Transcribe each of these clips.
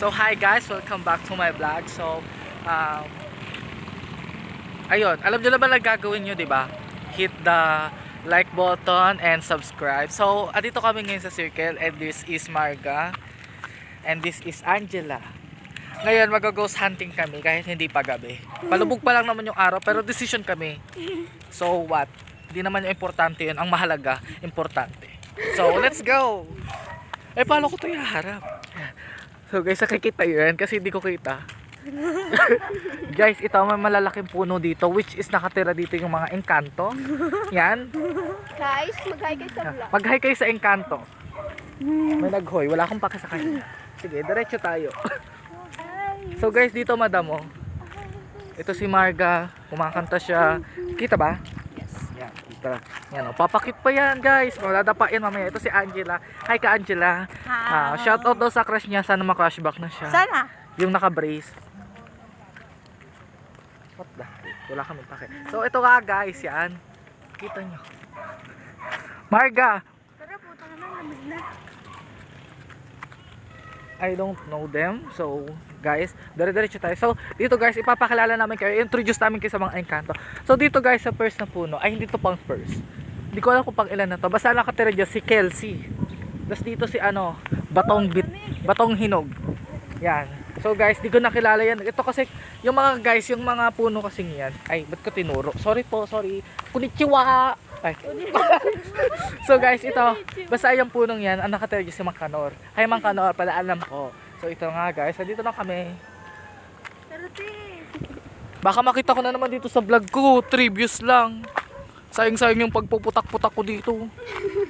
So hi guys, welcome back to my vlog. So um Ayun, alam niyo na ba na gagawin niyo, 'di ba? Hit the like button and subscribe. So, andito kami ngayon sa Circle and this is Marga and this is Angela. Ngayon, mag-ghost hunting kami kahit hindi pa gabi. Palubog pa lang naman yung araw pero decision kami. So what? Hindi naman yung importante yun. Ang mahalaga, importante. So, let's go! Eh, paano ko ito iharap? So guys, nakikita yun kasi hindi ko kita. guys, ito may malalaking puno dito which is nakatira dito yung mga engkanto. Yan. Guys, mag-hi kayo sa vlog. Mag-hi kayo sa engkanto. May nag-hoy. Wala akong pake sa kanya. Sige, diretso tayo. so guys, dito madam oh. Ito si Marga. Kumakanta siya. Kita ba? Yes. Yan. Yan oh. Papakit pa yan guys. Madadapa yan mamaya. Ito si Angela. Hi ka Angela. Ah, shout out daw sa crush niya. Sana ma-crushback na siya. Sana. Yung naka-brace. What the heck? Wala kami pake. So, ito nga guys, yan. Kita nyo. Marga! Tara po, tara na, lamig na. I don't know them. So, guys, dire-diretso tayo. So, dito guys, ipapakilala namin kayo. Introduce namin kayo sa mga engkanto. So, dito guys, sa first na puno. Ay, hindi to pang first. Hindi ko alam kung pang ilan na to. Basta nakatira dyan si Kelsey. Tapos dito si ano, Batong Bit, Batong Hinog. Yan. So guys, di ko nakilala yan. Ito kasi, yung mga guys, yung mga puno kasing yan. Ay, ba't ko tinuro? Sorry po, sorry. Konnichiwa! Ay. so guys, ito, basta yung punong yan, ang nakatira dyan si Mang Kanor. Hi Mang Kanor, pala alam ko. So ito nga guys, dito na kami. Baka makita ko na naman dito sa vlog ko, trivious lang. Sayang-sayang yung pagpuputak-putak ko dito.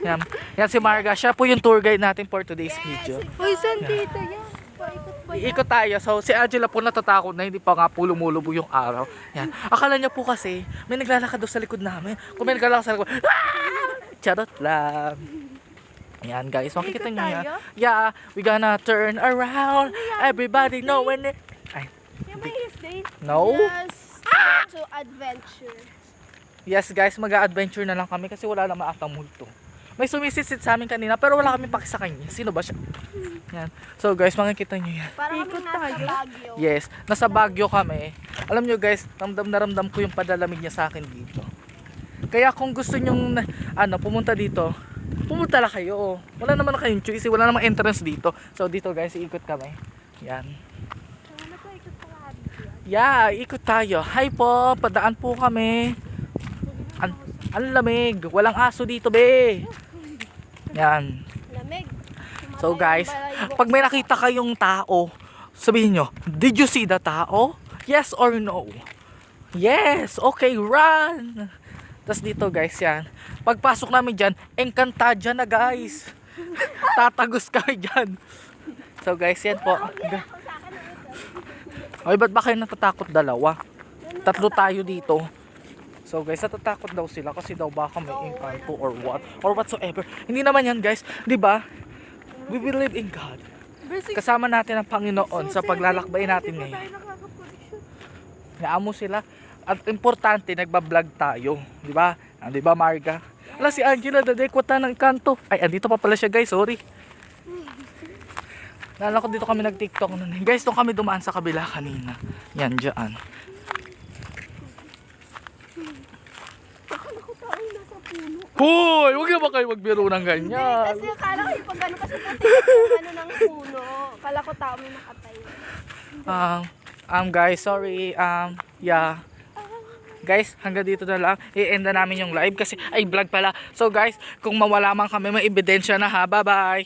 Yan. Yan si Marga, siya po yung tour guide natin for today's video. Uy, saan dito yan? Paikot ba yan? Iikot tayo. So, si Angela po natatakot na hindi pa nga po lumulubo yung araw. Yan. Akala niya po kasi, may naglalakad doon sa likod namin. Kung may naglalakad sa likod, ah! Charot lang. Yan guys, makikita niyo yan. Yeah, we gonna turn around. Everybody know when it... Ay, Yung may day? no? Yes. So, adventure. Yes guys, mag-adventure na lang kami kasi wala na maatang multo. May sumisisit sa amin kanina pero wala kami paki sa kanya. Sino ba siya? Yan. So guys, makikita niyo yan. Para kami nasa Baguio. Yes, nasa Baguio kami. Alam nyo guys, ramdam na ramdam ko yung padalamig niya sa akin dito. Kaya kung gusto nyong na- ano, pumunta dito, pumunta lang kayo. Wala naman na kayong choice, wala namang entrance dito. So dito guys, iikot kami. Yan. Ano ikot. Yeah, ikot tayo. Hi po, padaan po kami. An ang lamig. Walang aso dito, be. Yan. Lamig. So guys, pag may nakita kayong tao, sabihin nyo, did you see the tao? Yes or no? Yes! Okay, run! Tapos dito guys, yan. Pagpasok namin dyan, engkantadya na guys. Tatagos kami dyan. So guys, yan po. Ay, ba't ba kayo natatakot dalawa? Tatlo tayo dito. So guys, natatakot daw sila kasi daw baka may engkanto or what or whatsoever. Hindi naman yan guys, 'di ba? We believe in God. Kasama natin ang Panginoon sa paglalakbay natin ngayon. Naamo sila. At importante, nagba-vlog tayo. Di ba? Ah, di ba, Marga? Ala, si Angela, dadekwata ng kanto. Ay, andito pa pala siya, guys. Sorry. Nala ko dito kami nag-tiktok nun. Guys, doon kami dumaan sa kabila kanina. Yan, dyan. Hoy! Huwag na ba kayo magbiro ng ganyan? Kasi akala ko yung pag ano kasi puti yung ano ng puno. Akala ko tao may nakatayo. Um, um guys, sorry. Um, yeah. Guys, hanggang dito na lang. I-end na namin yung live kasi ay vlog pala. So guys, kung mawala man kami, may ebidensya na ha. Bye-bye.